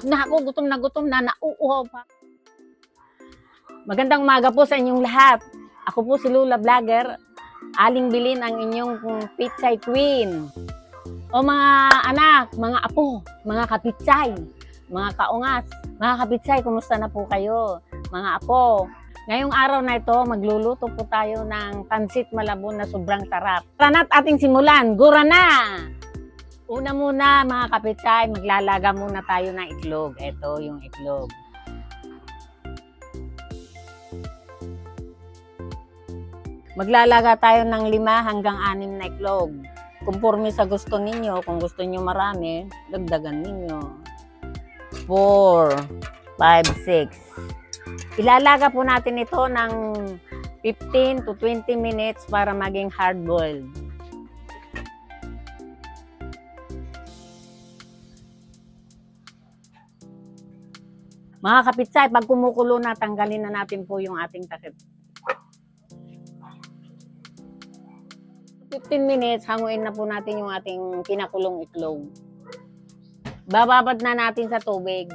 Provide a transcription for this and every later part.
Pagod na ako, gutom na gutom na, nauuhaw pa. Magandang umaga po sa inyong lahat. Ako po si Lula Vlogger. Aling bilin ang inyong pitsay queen. O mga anak, mga apo, mga kapitsay, mga kaungas, mga kapitsay, kumusta na po kayo? Mga apo, ngayong araw na ito, magluluto po tayo ng pansit malabon na sobrang sarap. Tara na't ating simulan, gura na! Una muna mga kapitsay, maglalaga muna tayo ng itlog. Ito yung itlog. Maglalaga tayo ng lima hanggang anim na itlog. Kumporme sa gusto ninyo, kung gusto niyo marami, dagdagan ninyo. 4, 5, 6. Ilalaga po natin ito ng 15 to 20 minutes para maging hard-boiled. Mga kapitsay, pag kumukulo na, tanggalin na natin po yung ating takip. 15 minutes, hanguin na po natin yung ating pinakulong itlog. Bababad na natin sa tubig.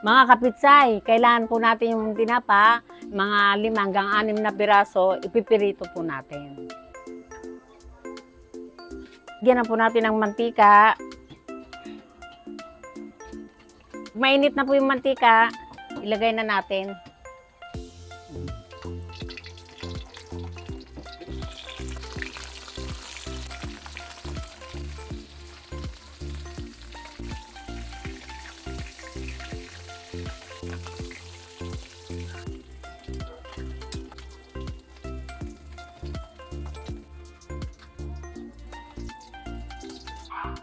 Mga kapitsay, kailangan po natin yung tinapa, mga lima hanggang anim na piraso, ipipirito po natin. Lagyan po natin ng mantika. Mainit na po yung mantika, ilagay na natin.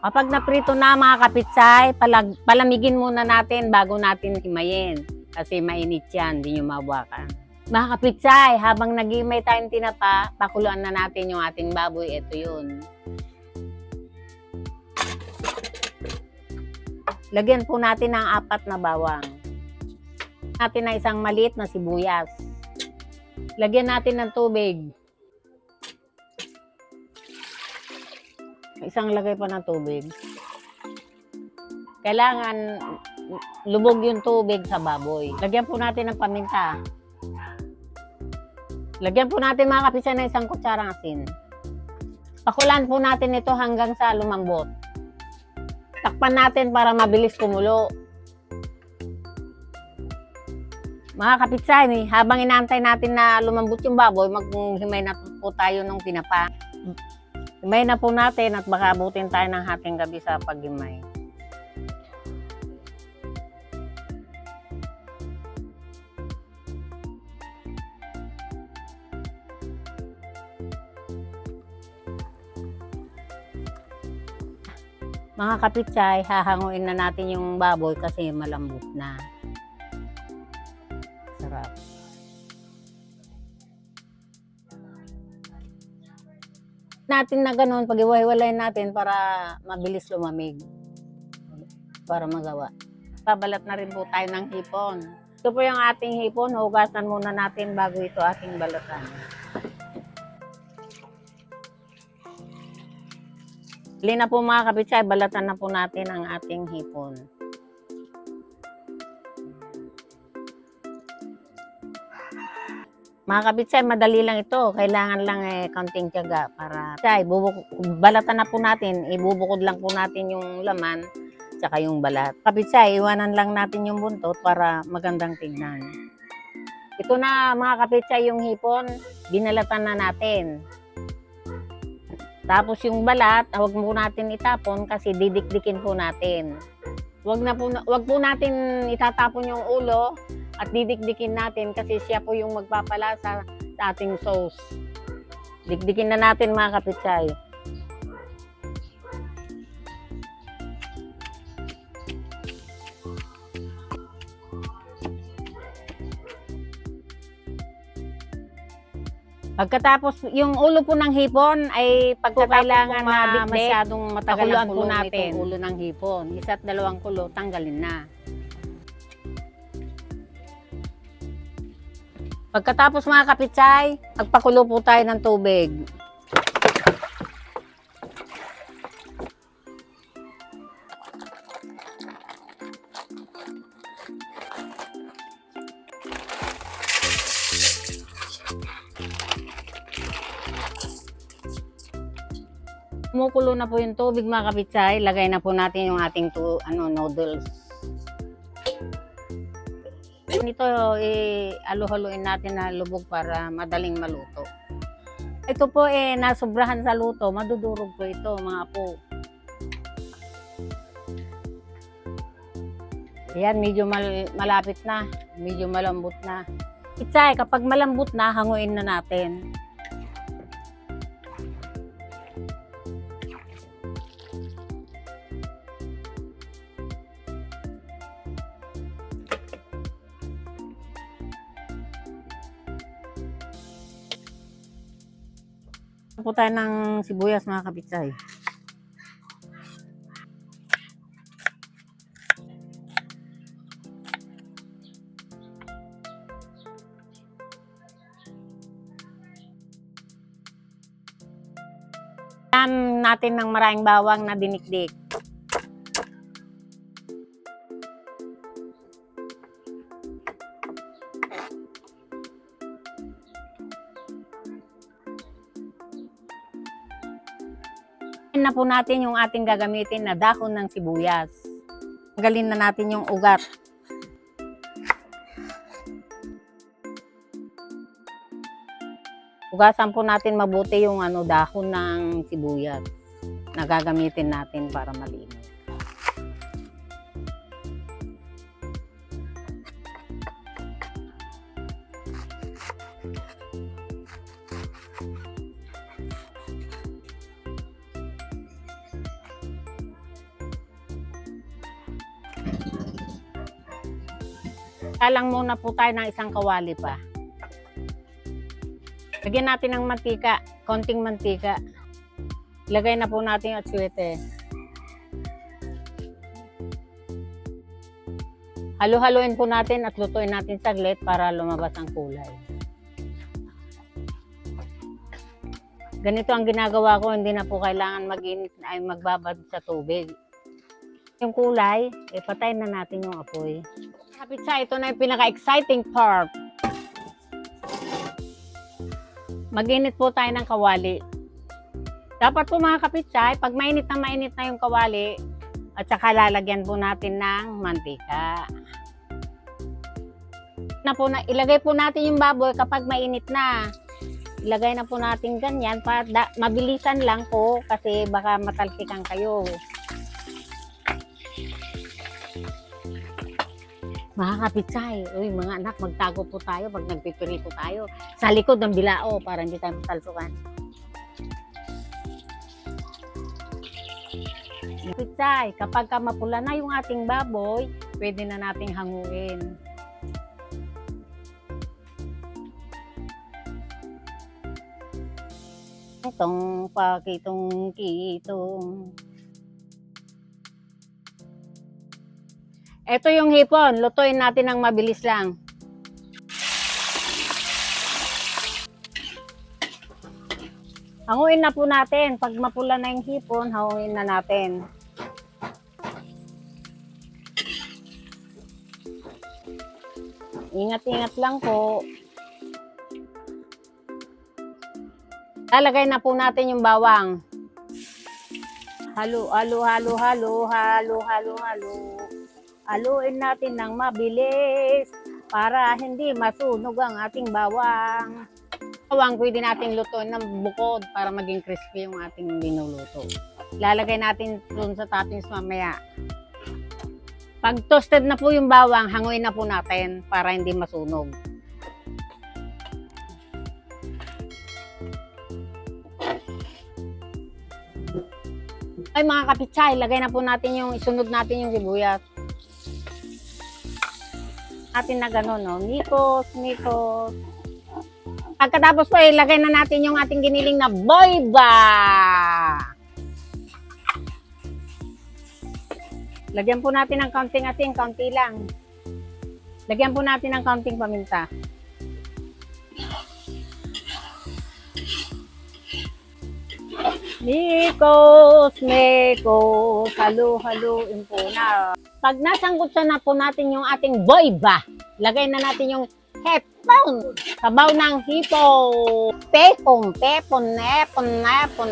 Kapag naprito na mga kapitsay, palag, palamigin muna natin bago natin himayin. Kasi mainit yan, hindi nyo mabawakan. Mga kapitsay, habang nag-imay tayong tinapa, pakuluan na natin yung ating baboy. Ito yun. Lagyan po natin ng apat na bawang. Natin na isang maliit na sibuyas. Lagyan natin ng tubig. Isang lagay pa ng tubig. Kailangan lubog yung tubig sa baboy. Lagyan po natin ng paminta. Lagyan po natin mga kapisa ng isang kutsarang asin. Pakulan po natin ito hanggang sa lumambot. Takpan natin para mabilis kumulo. Mga kapitsay, habang inaantay natin na lumambot yung baboy, maghimay na po tayo ng tinapa. Himay na po natin at baka abutin tayo ng hating gabi sa paghimay. Mga kapitsay, hahanguin na natin yung baboy kasi malambot na. Natin na ganun, pag iwahiwalay natin para mabilis lumamig. Para magawa. Babalat na rin po tayo ng hipon. Ito po yung ating hipon. Hugasan muna natin bago ito ating balatan. Huli na po mga kabitsay, balatan na po natin ang ating hipon. Mga kabitsay, madali lang ito. Kailangan lang eh, kaunting tiyaga para Tsay, bubuk- balatan na po natin. Ibubukod lang po natin yung laman tsaka yung balat. Kabitsay, iwanan lang natin yung buntot para magandang tignan. Ito na mga kapitsay yung hipon, binalatan na natin. Tapos yung balat, huwag mo natin itapon kasi didikdikin po natin. Huwag na po, wag po natin itatapon yung ulo at didikdikin natin kasi siya po yung magpapalasa sa ating sauce. Dikdikin na natin mga kapitsay. Pagkatapos, yung ulo po ng hipon ay pagkakailangan na masyadong matagal ang kulo natin. natin. ulo ng hipon. Isa't dalawang kulo, tanggalin na. Pagkatapos mga kapitsay, magpakulo po tayo ng tubig. Kumukulo na po yung tubig mga kapitsay. Lagay na po natin yung ating to, ano, noodles. Nito, eh, alo-haluin natin na lubog para madaling maluto. Ito po eh, nasobrahan sa luto. Madudurog po ito, mga po. Ayan, medyo mal- malapit na. Medyo malambot na. Pitsay, kapag malambot na, hanguin na natin. Po tayo ng sibuyas mga kapitsay. Yan natin ng maraming bawang na dinikdik. Na po natin yung ating gagamitin na dahon ng sibuyas. Tanggalin na natin yung ugat. Ugasan po natin mabuti yung ano dahon ng sibuyas na gagamitin natin para malinis. Kalang muna po tayo ng isang kawali pa. Lagyan natin ng mantika, konting mantika. Ilagay na po natin yung atsuete. Halo-haloin po natin at lutuin natin saglit para lumabas ang kulay. Ganito ang ginagawa ko, hindi na po kailangan mag-init ay magbabad sa tubig. Yung kulay, eh, patay na natin yung apoy. Kapitsa, ito na yung pinaka-exciting part. Mag-init po tayo ng kawali. Dapat po mga kapitsay, pag mainit na mainit na yung kawali, at saka lalagyan po natin ng mantika. Na po na, ilagay po natin yung baboy kapag mainit na. Ilagay na po natin ganyan para da, mabilisan lang po kasi baka matalsikan kayo. Mga uy mga anak, magtago po tayo pag nagpipirito tayo. Sa likod ng bilao para hindi tayo matalsukan. Kapitsay, kapag ka mapula na yung ating baboy, pwede na nating hanguin. Itong pakitong Ito yung hipon. Lutuin natin ng mabilis lang. Hanguin na po natin. Pag mapula na yung hipon, hanguin na natin. Ingat-ingat lang po. Lalagay na po natin yung bawang. Halo, halo, halo, halo, halo, halo, halo. Haluin natin ng mabilis para hindi masunog ang ating bawang. Bawang pwede natin lutuin ng bukod para maging crispy yung ating binuluto. Lalagay natin dun sa toppings mamaya. Pag toasted na po yung bawang, hanguin na po natin para hindi masunog. Ay mga kapitsay, lagay na po natin yung, isunod natin yung sibuyas. Atin na gano'n, no? Mikos, mikos. Pagkatapos po, ilagay na natin yung ating giniling na boyba. Lagyan po natin ng kaunting asin, kaunti lang. Lagyan po natin ng kaunting paminta. Mikos, Mikos, halo-haluin po na. Pag nasanggutsan na po natin yung ating boyba, lagay na natin yung headphone. Sabaw ng hipo. Pepong, pepon, nepon, nepon.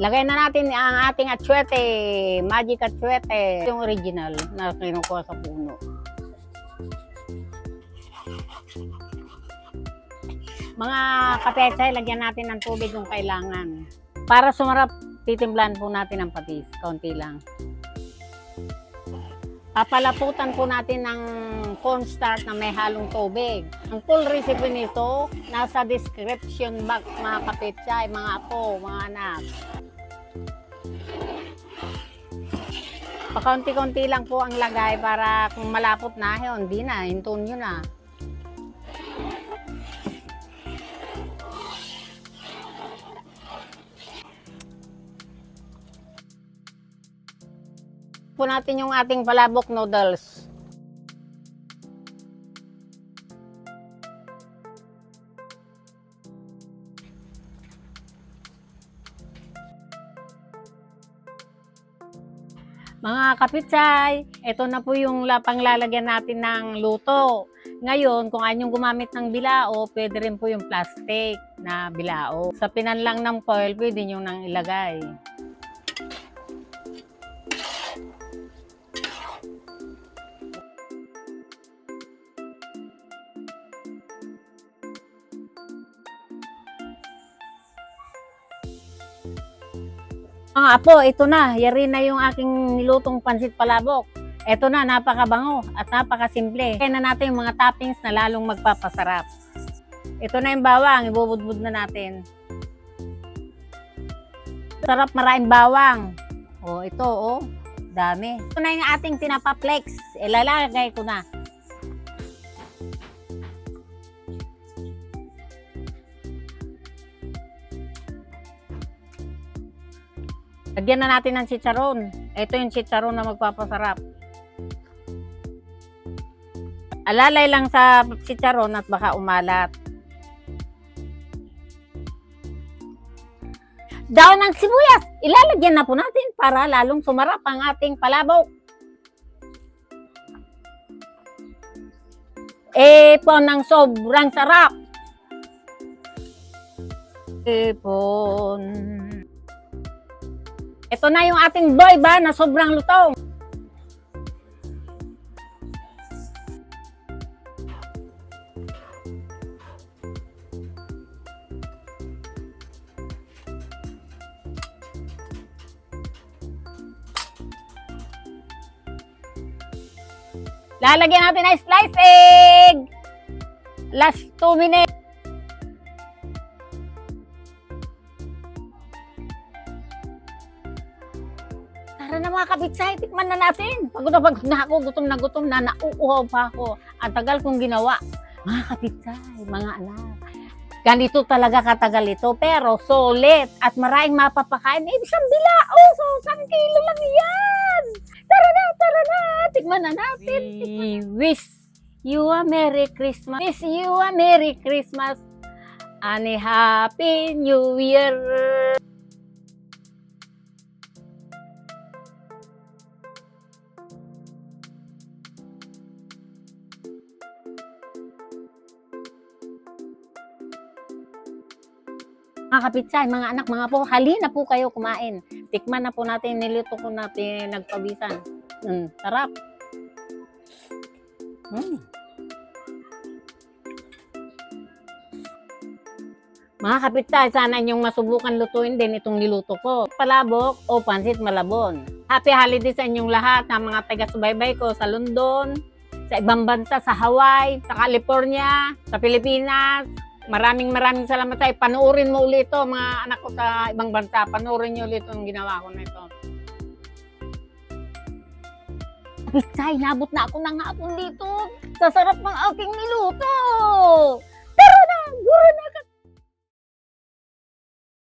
Lagay na natin ang ating atsuete, magic atsuete. Yung original na kinukuha sa puno. Mga kapetsay, lagyan natin ng tubig kung kailangan. Para sumarap, titimplahan po natin ng patis. Kaunti lang. Papalaputan po natin ng cornstarch na may halong tubig. Ang full recipe nito, nasa description box mga kapetsay, mga apo, mga anak. Pakaunti-kunti lang po ang lagay para kung malapot na, yun, hindi na, hintun nyo na. Po natin yung ating palabok noodles. Mga kapitsay, ito na po yung la- panglalagyan natin ng luto. Ngayon, kung anyong gumamit ng bilao, pwede rin po yung plastic na bilao. Sa pinanlang ng foil, pwede nyo nang ilagay. Mga apo, ito na. Yari na yung aking nilutong pansit palabok. Ito na, napakabango at napakasimple. Kaya na natin yung mga toppings na lalong magpapasarap. Ito na yung bawang, ibubudbud na natin. Sarap maraming bawang. Oh, ito, oh. Dami. Ito na yung ating tinapaplex. Ilalagay ko na. Lagyan na natin ng chicharon. Ito yung chicharon na magpapasarap. Alalay lang sa chicharon at baka umalat. Daon ng sibuyas, ilalagyan na po natin para lalong sumarap ang ating palabok. Epon ng sobrang sarap. Epon. Ito na yung ating boy ba na sobrang lutong. Lalagyan natin ng slice egg. Last 2 minutes. Na natin. Pagod na pagod na ako, gutom na gutom na, nauuhaw pa ako. Ang tagal kong ginawa. Mga kabitsay, mga anak. Ganito talaga katagal ito, pero solid at maraming mapapakain. Eh, isang bilao, so isang kilo lang yan. Tara na, tara na, tikman na natin. We wish you a Merry Christmas. Wish you a Merry Christmas and a Happy New Year. Mga kapitsay, mga anak, mga po, halina po kayo kumain. Tikman na po natin, niluto ko natin, nagpabisan. Mm, sarap. Mm. Mga kapitsay, sana inyong masubukan lutuin din itong niluto ko. Palabok o pansit malabon. Happy holidays sa inyong lahat, ng mga taga-subaybay ko sa London, sa ibang bansa, sa Hawaii, sa California, sa Pilipinas, Maraming maraming salamat tayo. Panoorin mo ulit ito, mga anak ko sa ibang bansa. Panoorin niyo ulit itong ginawa ko na ito. Pitsay, nabot na ako ng hapon dito. Sasarap ng aking niluto. Tara na, guro na ka